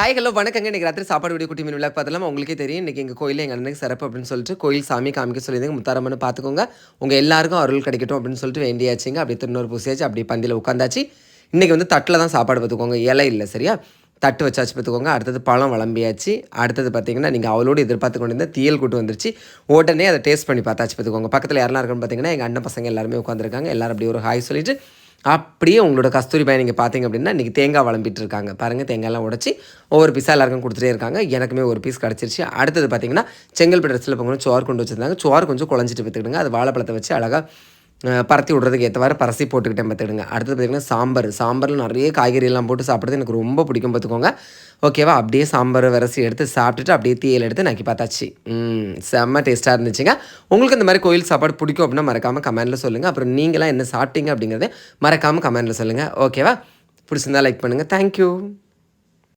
Hi hello வணக்கங்க. இன்றைக்கி ராத்திரி சாப்பாடு வீடியோ குட்டி மீன் விழா பார்த்தலாம் உங்களுக்கே தெரியும். இன்றைக்கி எங்கள் கோயிலில் எங்கள் அண்ணனுக்கு சிறப்பு அப்படின்னு சொல்லிட்டு கோயில் சாமி காமிக்க சொல்லியிருந்தாங்க முத்தாரம்மனு பார்த்துக்கோங்க. உங்கள் எல்லாருக்கும் அருள் கிடைக்கட்டும் அப்படின்னு சொல்லிட்டு வேண்டியாச்சுங்க. அப்படியே திருநூறு பூசியாச்சு. அப்படியே பந்தியில் உட்காந்தாச்சு இன்றைக்கி வந்து தட்டில் தான் சாப்பாடு பார்த்துக்கோங்க. இலை இல்லை சரியா? தட்டு வச்சாச்சு பார்த்துக்கோங்க. அடுத்தது பழம் வளம்பியாச்சு. அடுத்தது பார்த்தீங்கன்னா நீங்கள் அவளோடு எதிர்பார்த்து கொண்டு இருந்த தீயல் கூட்டு வந்துருச்சு. உடனே அதை டேஸ்ட் பண்ணி பார்த்தாச்சு பார்த்துக்கோங்க. பக்கத்தில் யாரெல்லாம் இருக்குன்னு பார்த்தீங்கன்னா எங்கள் அண்ணன் பசங்க எல்லாருமே உட்காந்துருக்காங்க எல்லாரும் அப்படியே ஒரு ஹாய் சொல்லிட்டு அப்படியே உங்களோட கஸ்தூரி பாய் நீங்கள் பார்த்தீங்க அப்படின்னா இன்றைக்கி தேங்காய் வளம்பிட்டு இருக்காங்க. பாருங்கள் தேங்காய்லாம் உடச்சி ஒவ்வொரு பீஸாக எல்லாருக்கும் கொடுத்துட்டே இருக்காங்க. எனக்குமே ஒரு பீஸ் கிடச்சிருச்சு. அடுத்தது பார்த்தீங்கன்னா செங்கல்பட்டு ட்ரெஸ்ஸில் பொங்கல் சோறு கொண்டு வச்சுருந்தாங்க. சோறு கொஞ்சம் குழஞ்சிட்டு பார்த்துக்கிடுங்க அது வாழைப்பழத்தை வச்சு அழகாக பரத்தி விட்றதுக்கு ஏற்றவாறு பரசி போட்டுக்கிட்டேன் பார்த்துக்கிடுங்க அடுத்தது பார்த்திங்கன்னா சாம்பார். சாம்பாரில் நிறைய காய்கறியெல்லாம் போட்டு சாப்பிட்றது எனக்கு ரொம்ப பிடிக்கும் பார்த்துக்கோங்க ஓகேவா? அப்படியே சாம்பார் விரசி எடுத்து சாப்பிட்டுட்டு அப்படியே தேயில் எடுத்து நக்கி பார்த்தாச்சு. ம், செம்ம டேஸ்ட்டாக இருந்துச்சுங்க. உங்களுக்கு இந்த மாதிரி கோயில் சாப்பாடு பிடிக்கும் அப்படின்னா மறக்காமல் கமெண்ட்டில் சொல்லுங்கள் அப்புறம் நீங்களாம் என்ன சாப்பிட்டீங்க அப்படிங்கிறத மறக்காமல் கமெண்ட்டில் சொல்லுங்கள் ஓகேவா? பிடிச்சிருந்தா லைக் பண்ணுங்கள் தேங்க்யூ